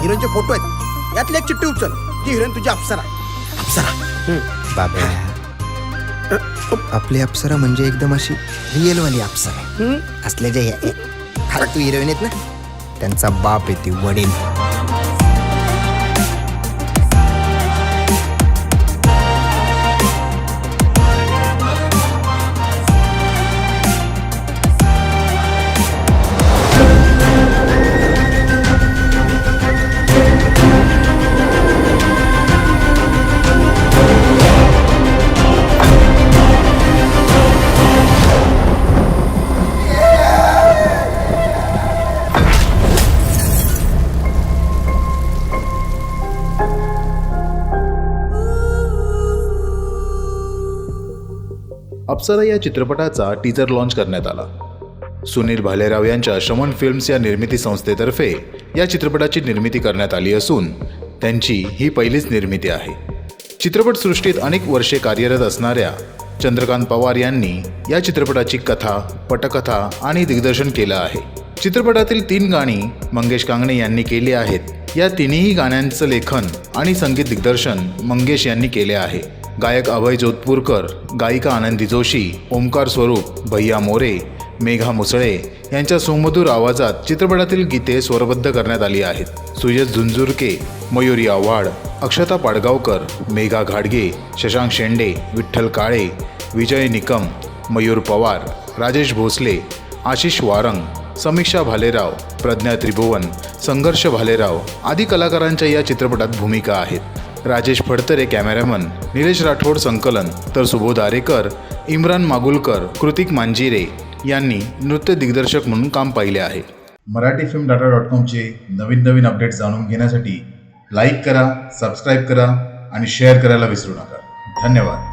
हिरोईनचे photo आहेत. यातली एक चिठ्ठी उचल. ती हिरोईन तुझी अप्सरा. अप्सरा? बाबा. आपली अप्सरा म्हणजे एकदम अशी रिअल वाली अप्सरा असल्या ह्या- फालतू हिरोईन आहेत ना त्यांचा बाप आहे ती वडील. अप्सरा या चित्रपटाचा टीजर लॉन्च करण्यात आला. सुनील भालेराव यांच्या श्रवण फिल्म्स या निर्मिती संस्थेतर्फे या चित्रपटाची निर्मिती करण्यात आली असून त्यांची ही पहिलीच निर्मिती आहे. चित्रपटसृष्टीत अनेक वर्षे कार्यरत असणाऱ्या चंद्रकांत पवार यांनी या चित्रपटाची कथा पटकथा आणि दिग्दर्शन केलं आहे. चित्रपटातील तीन गाणी मंगेश कांगणे यांनी केली आहेत. या तिन्ही गाण्यांचं लेखन आणि संगीत दिग्दर्शन मंगेश यांनी केले आहे. गायक अभय जोधपूरकर गायिका आनंदी जोशी ओंकार स्वरूप भैया मोरे मेघा मुसळे यांच्या सुमधूर आवाजात चित्रपटातील गीते स्वरबद्ध करण्यात आली आहेत. सुयश झुंझुरके मयुरी आव्हाड अक्षता पाडगावकर मेघा घाडगे शशांक शेंडे विठ्ठल काळे विजय निकम मयूर पवार राजेश भोसले आशिष वारंग समीक्षा भालेराव प्रज्ञा त्रिभुवन संघर्ष भालेराव आदी कलाकारांच्या या चित्रपटात भूमिका आहेत. राजेश फडतरे कॅमेरामन निलेश राठोड संकलन तर सुबोध आरेकर इम्रान मागुलकर कृतिक मांजिरे यांनी नृत्य दिग्दर्शक म्हणून काम पाहिले आहे. मराठी फिल्म डाटा डॉट कॉमचे नवीन नवीन अपडेट जाणून घेण्यासाठी लाईक करा सबस्क्राईब करा आणि शेअर करायला विसरू नका. धन्यवाद.